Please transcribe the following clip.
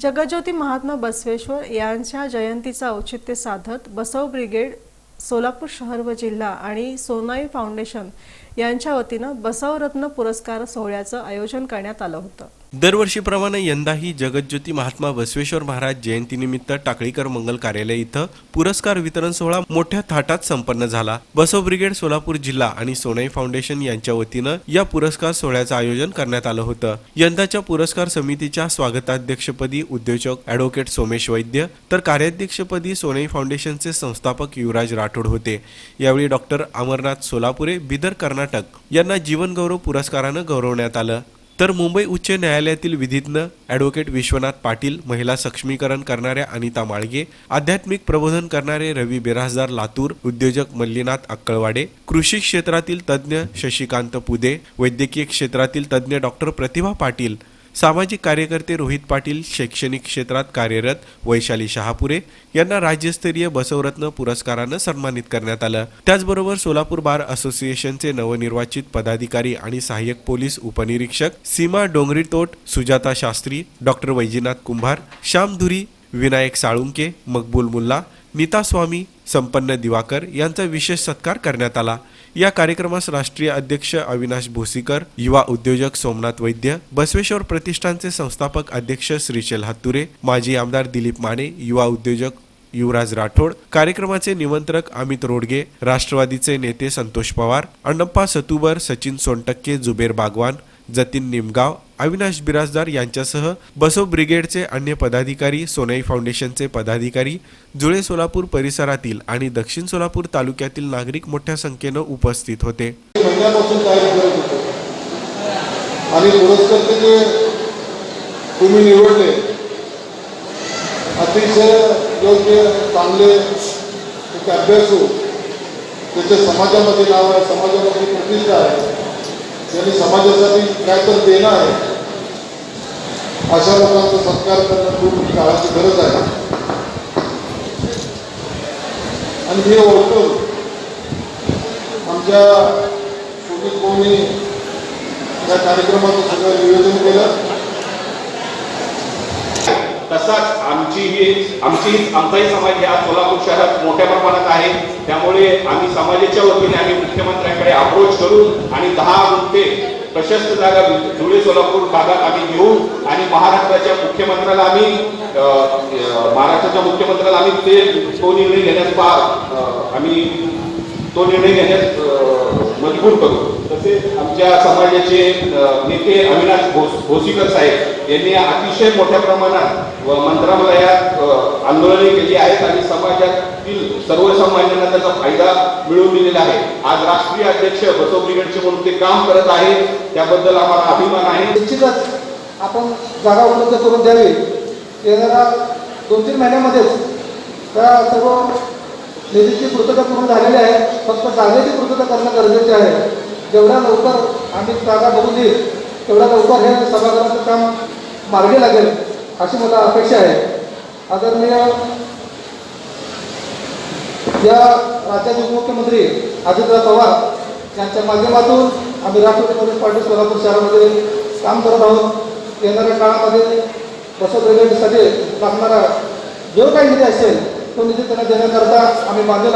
जगज्योती महात्मा बसवेश्वर यांच्या जयंतीचं औचित्य साधत बसव ब्रिगेड सोलापूर शहर व जिल्हा आणि सोनाई फाउंडेशन यांच्या वतीनं बसवरत्न पुरस्कार सोहळ्याचं आयोजन करण्यात आलं होतं. दरवर्षीप्रमाणे यंदाही जगज्योती महात्मा बसवेश्वर महाराज जयंतीनिमित्त टाकळीकर मंगल कार्यालय इथं पुरस्कार वितरण सोहळा मोठ्या थाटात संपन्न झाला. बसव ब्रिगेड सोलापूर जिल्हा आणि सोनाई फाउंडेशन यांच्या वतीनं या पुरस्कार सोहळ्याचं आयोजन करण्यात आलं होतं. यंदाच्या पुरस्कार समितीच्या स्वागताध्यक्षपदी उद्योजक ॲडव्होकेट सोमेश वैद्य तर कार्याध्यक्षपदी सोनाई फाउंडेशनचे संस्थापक युवराज राठोड होते. यावेळी डॉक्टर अमरनाथ सोलापुरे बिदर कर्नाटक यांना जीवनगौरव पुरस्कारानं गौरवण्यात आलं. तर मुंबई उच्च न्यायालयातील विधिज्ञ ॲडव्होकेट विश्वनाथ पाटील महिला सक्षमीकरण करणाऱ्या अनिता माळगे आध्यात्मिक प्रबोधन करणारे रवी बिराजदार लातूर उद्योजक मल्लीनाथ अक्कळवाडे कृषी क्षेत्रातील तज्ज्ञ शशिकांत पुदे वैद्यकीय क्षेत्रातील तज्ज्ञ डॉक्टर प्रतिभा पाटील सामाजिक कार्यकर्ते रोहित पाटील शैक्षणिक क्षेत्रात कार्यरत वैशाली शहापुरे यांना राज्यस्तरीय बसवरत्न पुरस्कारानं सन्मानित करण्यात आलं. त्याचबरोबर सोलापूर बार असोसिएशनचे नवनिर्वाचित पदाधिकारी आणि सहाय्यक पोलीस उपनिरीक्षक सीमा डोंगरीतोट सुजाता शास्त्री डॉक्टर वैजीनाथ कुंभार श्याम धुरी विनायक साळुंके मकबूल मुल्ला नीता स्वामी संपन्न दिवाकर यांचा विशेष सत्कार करण्यात आला. या कार्यक्रमास राष्ट्रीय अध्यक्ष अविनाश भोसीकर युवा उद्योजक सोमनाथ वैद्य बसवेश्वर प्रतिष्ठानचे संस्थापक अध्यक्ष श्रीशैल हातुरे माजी आमदार दिलीप माने युवा उद्योजक युवराज राठोड कार्यक्रमाचे निमंत्रक अमित रोडगे राष्ट्रवादीचे नेते संतोष पवार अण्णप्पा सतुबर सचिन सोनटक्के जुबेर बागवान जतीन निमगाव अविनाश बिराजदार यांच्यासह बसो ब्रिगेडचे अन्य पदाधिकारी सोनाई फाउंडेशनचे पदाधिकारी जुळे सोलापूर परिसरातील आणि दक्षिण सोलापूर तालुक्यातील नागरिक मोठ्या संख्येनं उपस्थित होते. आणि पुरस्कर्ते जे तुम्ही निवडले अतिशय योग्य चांगले एक अभ्यासू त्याचे समाजामध्ये नाव आहे समाजामध्ये प्रतिष्ठा आहे. त्यांनी समाजासाठी काय तर देणं आहे. अशा लोकांचा सत्कार करणं खूप काळाची गरज आहे. आणि हे ओळखून आमच्या सुनील भाऊनी या कार्यक्रमाचं सगळं नियोजन केलं. तसाच आमची ही आमची आमचाही समाज या सोलापूर शहरात मोठ्या प्रमाणात आहे. त्यामुळे आम्ही समाजाच्या वतीने आम्ही मुख्यमंत्र्यांकडे अप्रोच करून आणि दहा गुंठे प्रशस्त जागा धुळे सोलापूर भागात आम्ही घेऊन आणि महाराष्ट्राच्या मुख्यमंत्र्याला आम्ही महाराष्ट्राच्या मुख्यमंत्र्याला आम्ही ते तो निर्णय घेण्यास फार आम्ही तो निर्णय घेण्यास मजबूर करू. तसेच आमच्या समाजाचे नेते अविनाश भोस भोसीकर साहेब यांनी अतिशय मोठ्या प्रमाणात व मंत्रालयात आंदोलने केली आहेत आणि समाजातील सर्वसामान्यांना त्याचा फायदा मिळवून दिलेला आहे. आज राष्ट्रीय अध्यक्ष बसव ब्रिगेडचे म्हणून ते काम करत आहेत. त्याबद्दल आम्हाला अभिमान आहे. निश्चितच आपण जागा उपलब्ध करून द्यावी. येणाऱ्या दोन तीन महिन्यामध्येच त्या सर्व निधीची पूर्तता पूर्ण झालेली आहे. फक्त जागेची पूर्तता करणं गरजेचे आहे. जेवढ्या लवकर आम्ही जागा बघून देईल तेवढ्या लवकर हे सभागृहाचं काम मार्गी लागेल अशी मला अपेक्षा आहे. आदरणीय या राज्याचे उपमुख्यमंत्री अजितराव पवार यांच्या माध्यमातून आम्ही राष्ट्रवादी काँग्रेस पार्टी सोलापूर शहरामध्ये काम करत आहोत. येणाऱ्या काळामध्ये बसव ब्रिगेडसाठी लागणारा जो काही निधी असेल तो निधी त्यांना देण्याकरता आम्ही मागे आहोत